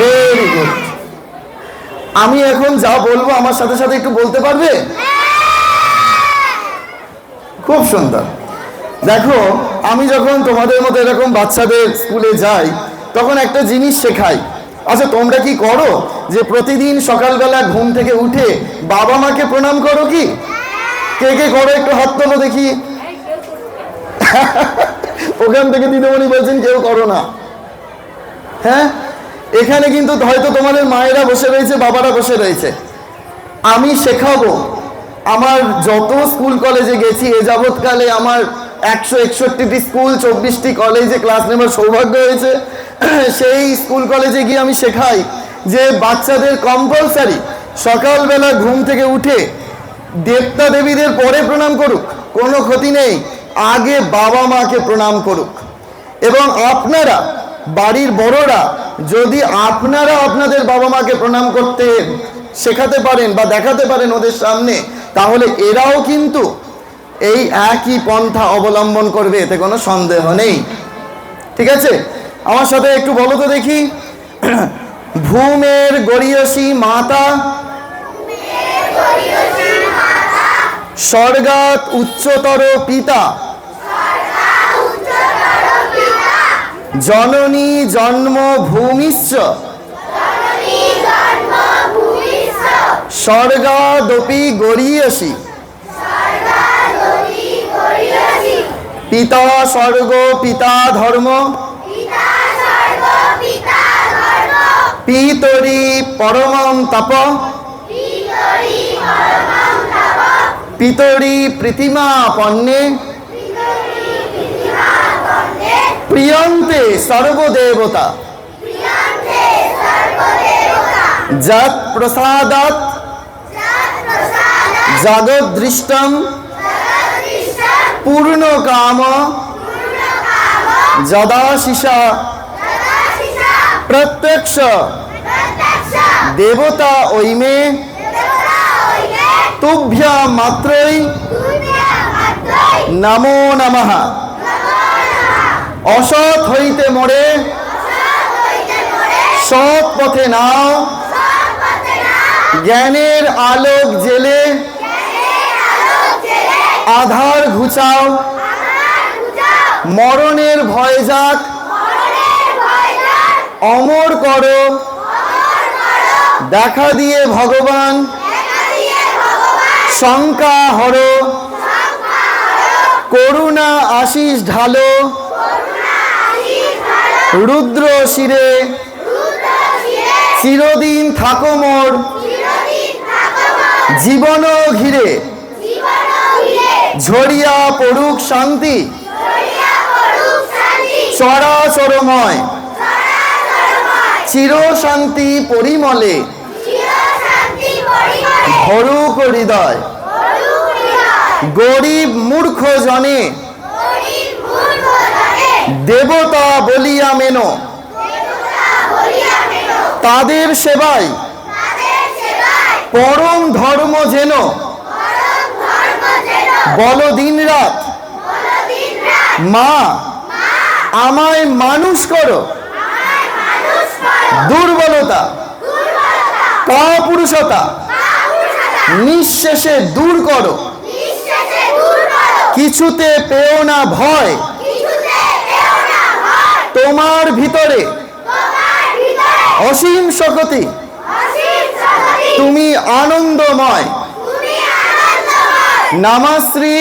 Very good আমি এখন যা বলব আমার সাথে সাথে একটু বলতে পারবে? খুব সুন্দর। দেখো, আমি যখন তোমাদের মতো এরকম বাচ্চাদের স্কুলে যাই, তখন একটা জিনিস শেখাই। আচ্ছা তোমরা কি করো যে প্রতিদিন সকালবেলা ঘুম থেকে উঠে বাবা মাকে প্রণাম করো কি? কে কে করো একটু হাত তোলো দেখি। ওখান থেকে দিদিমণি বলছেন, কেউ করো না। হ্যাঁ? এখানে কিন্তু হয়তো তোমাদের মায়েরা বসে রয়েছে, বাবারা বসে রয়েছে। আমি শেখাবো, আমার যত স্কুল কলেজে গেছি, এ যাবৎকালে আমার একশো একষট্টিটি স্কুল, চব্বিশটি কলেজে ক্লাস নেবার সৌভাগ্য হয়েছে। সেই স্কুল কলেজে গিয়ে আমি শেখাই যে বাচ্চাদের কম্পালসারি সকালবেলা ঘুম থেকে উঠে দেবতা দেবীদের পরে প্রণাম করুক, কোনো ক্ষতি নেই, আগে বাবা মাকে প্রণাম করুক। এবং আপনারা বাড়ির বড়রা যদি আপনারা আপনাদের বাবা মাকে প্রণাম করতে শেখাতে পারেন বা দেখাতে পারেন ওদের সামনে, তাহলে এরাও কিন্তু এই একই পন্থা অবলম্বন করবে, এতে কোনো সন্দেহ নেই। ঠিক আছে? আমার সাথে একটু বলো তো দেখি। ভূমের গড়িয়সী মাতা স্বর্গাত উচ্চতর পিতা জননী জন্মভূমিশ্চ। স্বর্গাদপি গড়িয়সী। পিতা স্বর্গ পিতা ধর্ম। পিতরি পরমম তপ। পিতরি প্রীতিমা পণ্যে। প্রিয়ন্তে সর্বদেবতা। যৎ প্রসাদাত জগদৃষ্টম। পূর্ণ কাম যদাশিষা। প্রত্যক্ষ। দেবতা ঐমে। তুভ্যা মাত্রই নমো নমঃ। অসৎ হইতে মরে। সৎ পথে নাও। জ্ঞানের আলোক জেলে। আধার ঘুচাও। মরণের ভয় যাক। অমর করো। দেখা দিয়ে ভগবান। শঙ্কা হরো। করুণা আশিস ঢালো। রুদ্র শিরে চিরদিন থাকো মোর। জীবন ঘিরে ঝরিয়া পড়ুক শান্তি। চরাচরময় চির শান্তি পরিমলে। ভরুক হৃদয়। গরিব মূর্খ জনে দেবতা বলিয়া মেনো। তাদের সেবায় পরম ধর্ম যেন। বল দিন রাত মা, আমায় মানুষ করো। দুর্বলতা কাপুরুষতা নিঃশেষে দূর করো। কিছুতে পেও না ভয়। তোমার ভিতরে। অসীম শক্তি তুমি আনন্দময়। নামাশ্রী